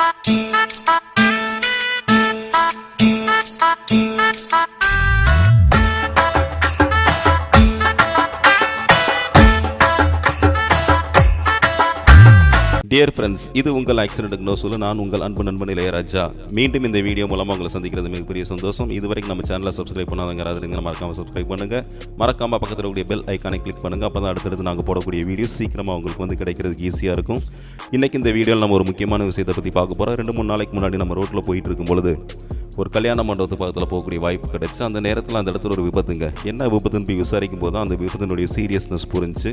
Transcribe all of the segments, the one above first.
Thank you. Dear friends இது உங்கள் accident no சொல்ல நான் உங்கள் அன்பு நண்பன் இளையராஜா. மீண்டும் இந்த வீடியோ மூலமாக உங்களை சந்திக்கிறது மிகப்பெரிய சந்தோஷம். இதுவரைக்கும் நம்ம சேனலை சப்ஸ்கிரைப் பண்ணாதவங்க யாராவது மறக்காமல் சப்ஸ்கிரைப் பண்ணுங்கள் மறக்காமல் பக்கத்தில் கூடிய பெல் ஐக்கானை கிளிக் பண்ணுங்க. அப்போ தான் அடுத்தடுத்து நாங்கள் போடக்கூடிய வீடியோ சீக்கிரமாக உங்களுக்கு வந்து கிடைக்கிறதுக்கு ஈஸியாக இருக்கும். இன்றைக்கி இந்த வீடியோவில் நம்ம ஒரு முக்கியமான விஷயத்தை பற்றி பார்க்க போகிறோம் ரெண்டு மூணு நாளைக்கு முன்னாடி நம்ம ரோட்டில் போயிட்டு இருக்கும் பொழுது ஒரு கல்யாண மண்டபத்து பக்கத்தில் போகக்கூடிய வாய்ப்பு கிடைச்சி அந்த நேரத்தில் அந்த இடத்துல ஒரு விபத்துங்க. என்ன விபத்துன்னு போய் விசாரிக்கும் போது அந்த விபத்தினுடைய சீரியஸ்னஸ் புரிஞ்சு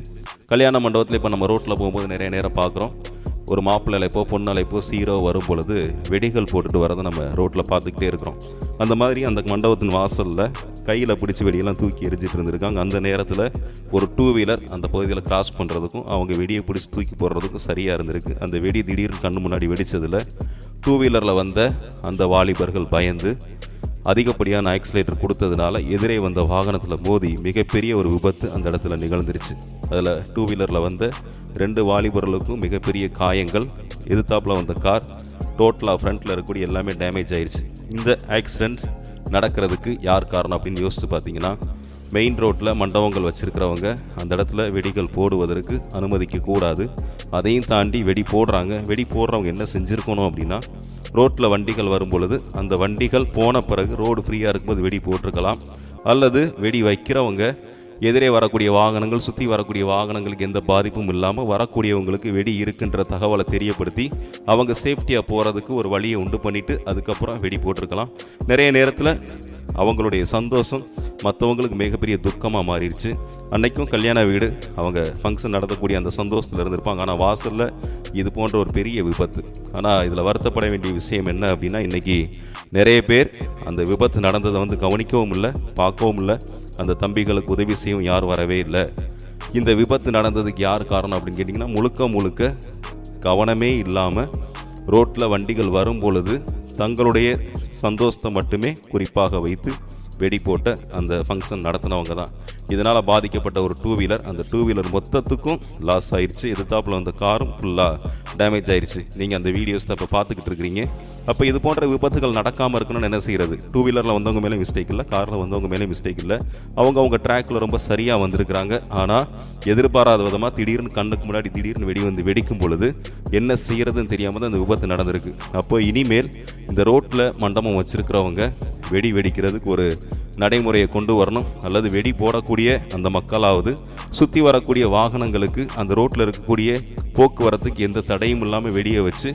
கல்யாண மண்டபத்தில் இப்போ நம்ம ரோட்டில் போகும்போது நிறைய நேரம் பார்க்குறோம். ஒரு மாப்பிள்ளை அழைப்போ பொண்ணு அழைப்போ சீரோ வரும் பொழுது வெடிகள் போட்டுட்டு வரதை நம்ம ரோட்டில் பார்த்துக்கிட்டே இருக்கிறோம். அந்த மாதிரி அந்த மண்டபத்தின் வாசலில் கையில் பிடிச்சி வெடியெல்லாம் தூக்கி எரிஞ்சிட்டு இருந்திருக்காங்க. அந்த நேரத்தில் ஒரு டூ வீலர் அந்த பகுதியில் கிராஸ் பண்ணுறதுக்கும் அவங்க வெடியை பிடிச்சி தூக்கி போடுறதுக்கும் சரியாக இருந்திருக்கு. அந்த வெடி திடீர்னு கண்ணு முன்னாடி வெடித்ததில் டூ வீலரில் வந்த அந்த வாலிபர்கள் பயந்து அதிகப்படியான ஆக்சிலேட்டர் கொடுத்ததுனால எதிரே வந்த வாகனத்தில் மோதி மிகப்பெரிய ஒரு விபத்து அந்த இடத்துல நிகழ்ந்துருச்சு. அதில் டூ வீலரில் வந்த ரெண்டு வாலிபர்களுக்கும் மிகப்பெரிய காயங்கள் எதிர்த்தாப்பில் வந்த கார் டோட்டலாக ஃப்ரண்ட்டில் இருக்கக்கூடிய எல்லாமே டேமேஜ் ஆயிடுச்சு இந்த ஆக்சிடென்ட் நடக்கிறதுக்கு யார் காரணம் அப்படின்னு யோசித்து பார்த்தீங்கன்னா மெயின் ரோட்டில் மண்டபங்கள் வச்சுருக்கிறவங்க அந்த இடத்துல வெடிகள் போடுவதற்கு அனுமதிக்க கூடாது அதையும் தாண்டி வெடி போடுறாங்க. வெடி போடுறவங்க என்ன செஞ்சுருக்கணும் அப்படின்னா ரோட்டில் வண்டிகள் வரும் பொழுது அந்த வண்டிகள் போன பிறகு ரோடு ஃப்ரீயாக இருக்கும்போது வெடி போட்டிருக்கலாம். அல்லது வெடி வைக்கிறவங்க எதிரே வரக்கூடிய வாகனங்கள் சுற்றி வரக்கூடிய வாகனங்களுக்கு எந்த பாதிப்பும் இல்லாமல் வரக்கூடியவங்களுக்கு வெடி இருக்குன்ற தகவலை தெரியப்படுத்தி அவங்க சேஃப்டியாக போகிறதுக்கு ஒரு வழியை உண்டு பண்ணிவிட்டு அதுக்கப்புறம் வெடி போட்டிருக்கலாம். நிறைய நேரத்தில் அவங்களுடைய சந்தோஷம் மற்றவங்களுக்கு மிகப்பெரிய துக்கமாக மாறிடுச்சு அன்னைக்கும் கல்யாண வீடு அவங்க ஃபங்க்ஷன் நடத்தக்கூடிய அந்த சந்தோஷத்தில் இருந்திருப்பாங்க. ஆனால் வாசலில் இது போன்ற ஒரு பெரிய விபத்து. ஆனால் இதில் வருத்தப்பட வேண்டிய விஷயம் என்ன அப்படின்னா இன்றைக்கி நிறைய பேர் அந்த விபத்து நடந்ததை வந்து கவனிக்கவும் இல்லை பார்க்கவும் இல்லை. அந்த தம்பிகளுக்கு உதவி செய்யவும் யாரும் வரவே இல்லை. இந்த விபத்து நடந்ததுக்கு யார் காரணம் அப்படின்னு கேட்டிங்கன்னா முழுக்க முழுக்க கவனமே இல்லாமல் ரோட்டில் வண்டிகள் வரும் பொழுது தங்களுடைய சந்தோஷத்தை மட்டுமே குறிப்பாக வைத்து வெடி போட்ட அந்த ஃபங்க்ஷன் நடத்தினவங்க தான். இதனால் பாதிக்கப்பட்ட ஒரு டூ வீலர் அந்த டூ வீலர் மொத்தத்துக்கும் லாஸ் ஆயிடுச்சு எதிர்த்தாப்பில் வந்த காரும் ஃபுல்லாக டேமேஜ் ஆயிடுச்சு நீங்கள் அந்த வீடியோஸ் தான் இப்போ பார்த்துக்கிட்டு இருக்கிறீங்க. அப்போ இது போன்ற விபத்துகள் நடக்காமல் இருக்கணும்னு என்ன செய்கிறது டூ வீலரில் வந்தவங்க மேலே மிஸ்டேக் இல்லை. காரில் வந்தவங்க மேலே மிஸ்டேக் இல்லை. அவங்க அவங்க ட்ராக்கில் ரொம்ப சரியாக வந்திருக்கிறாங்க. ஆனால் எதிர்பாராத விதமாக திடீர்னு கண்ணுக்கு முன்னாடி திடீர்னு வெடி வந்து வெடிக்கும் பொழுது என்ன செய்கிறதுன்னு தெரியாமல் தான் இந்த விபத்து நடந்திருக்கு. அப்போ இனிமேல் இந்த ரோட்டில் மண்டபம் வச்சுருக்கிறவங்க வெடி வெடிக்கிறதுக்கு ஒரு நடைமுறையை கொண்டு வரணும். அல்லது வெடி போடக்கூடிய அந்த மக்களாவது சுற்றி வரக்கூடிய வாகனங்களுக்கு அந்த ரோட்டில் இருக்கக்கூடிய போக்குவரத்துக்கு எந்த தடையும் இல்லாமல் வெடியை வச்சு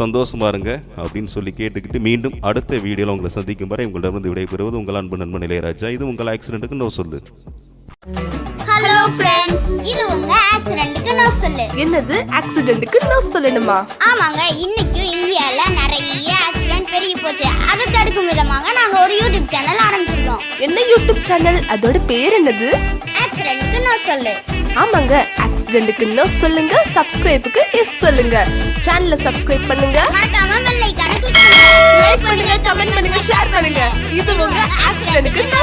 சந்தோஷமா இருங்க அப்படின்னு சொல்லி கேட்டுக்கிட்டு மீண்டும் அடுத்த வீடியோவில் உங்களை சந்திக்கும் வரை உங்களிடமிருந்து விடைபெறுவது உங்கள் அன்பு நண்பன் இளையராஜா. இது உங்கள் ஆக்சிடென்ட்டுக்கு நோ சொல்லு. ஹலோ ஃப்ரெண்ட்ஸ் இது உங்க ஆக்சிடென்ட்டுக்கு நான் சொல்லு. என்னது? ஆக்சிடென்ட்டுக்கு நான் சொல்லணுமா? ஆமாங்க இன்னைக்கும் இந்தியால நிறைய சேனல் ஆரம்பிச்சிருக்கோம். என்ன யூடியூப் சேனல் அதோட பேர் என்னது? ஆக்சிடென்ட்டுக்கு நான் சொல்லு. ஆமாங்க ஆக்சிடென்ட்டுக்கு நோ சொல்லுங்க சப்ஸ்கிரைபுக்கு எஸ் சொல்லுங்க. சேனலை சப்ஸ்கிரைப் பண்ணுங்க. மறக்காம பெல் ஐகானை கிளிக் பண்ணுங்க. லைக் பண்ணுங்க கமெண்ட் பண்ணுங்க ஷேர் பண்ணுங்க. இது உங்க சொல்லு